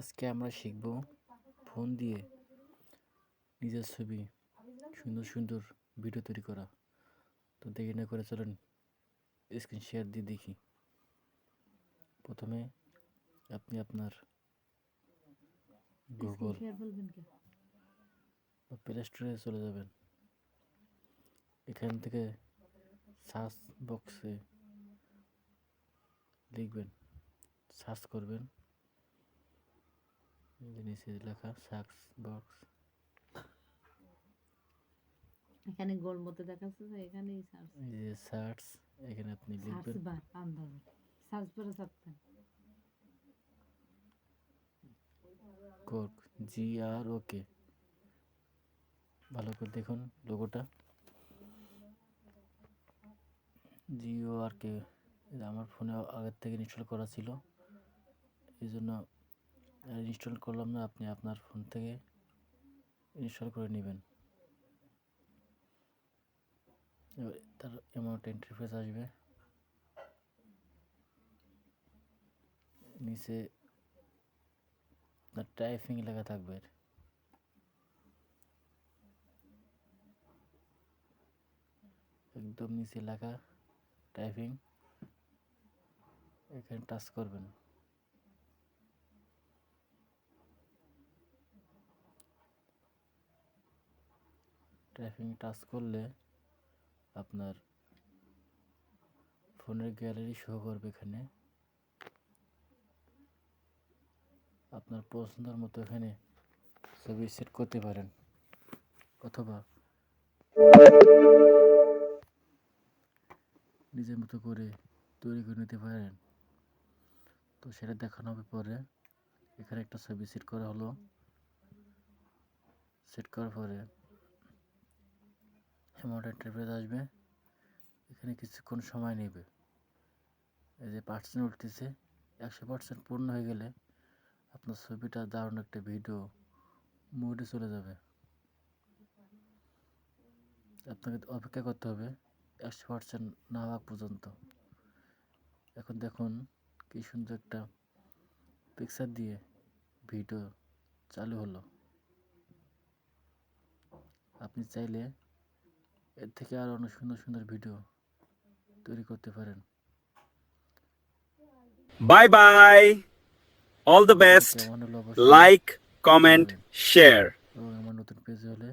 আজকে আমরা শিখব ফোন দিয়ে নিজের ছবি সুন্দর সুন্দর ভিডিও তৈরি করা। তো দেরি না করে চলেন স্ক্রিন শেয়ার দিয়ে দেখি। প্রথমে আপনি আপনার গুগল বা প্লে স্টোরে চলে যাবেন। এখান থেকে সার্চ বক্সে লিখবেন সার্চ করবেন। নিচে লেখা সার্চ বক্স। এখানে গোল মতো দেখাচ্ছে তো এখানেই সার্চ। এই যে সার্চ এখানে আপনি সার্চ বার আন্দাজ সার্চ কোক জি আর ওকে। ভালো করে দেখুন লোগোটা। জিও আর কে আমার ফোনে আগের থেকে ইনস্টল করা ছিল। এই জন্য ইনস্টল করলাম না, আপনি আপনার ফোন থেকে ইনস্টল করে নেবেন। তার অ্যামাউন্ট ইন্টারফেস আসবে। নিচে আপনার টাইপিং লেখা থাকবে। একদম নিচে লেখা টাইপিং এখানে টাচ করবেন। টাইপিং টাচ করলে আপনার ফোনের গ্যালারি শো করবে এখানে। আপনার পছন্দের মতো এখানে ছবি সেট করতে পারেন অথবা নিজের মতো করে তৈরি করে নিতে পারেন। তো সেটা দেখানো হবে পরে এখানে একটা ছবি সেট করা হলো। সেট করার পরে অ্যামাউন্ট ইন্টারফেস আসবে। এখানে কিছুক্ষণ সময় নেবে। এই যে পার্সেন্ট উঠতেছে, একশো পার্সেন্ট পূর্ণ হয়ে গেলে আপনার ছবিটা দারুণ একটা ভিডিও মোডে চলে যাবে। আপনাকে অপেক্ষা করতে হবে একশো পার্সেন্ট না হওয়া পর্যন্ত। এখন দেখুন কি সুন্দর একটা পিকচার দিয়ে ভিডিও চালু হলো। আপনি চাইলে এর থেকে আরও অনেক সুন্দর সুন্দর ভিডিও তৈরি করতে পারেন। Bye bye all the best like comment share. এবং আমার নতুন পেজ হলে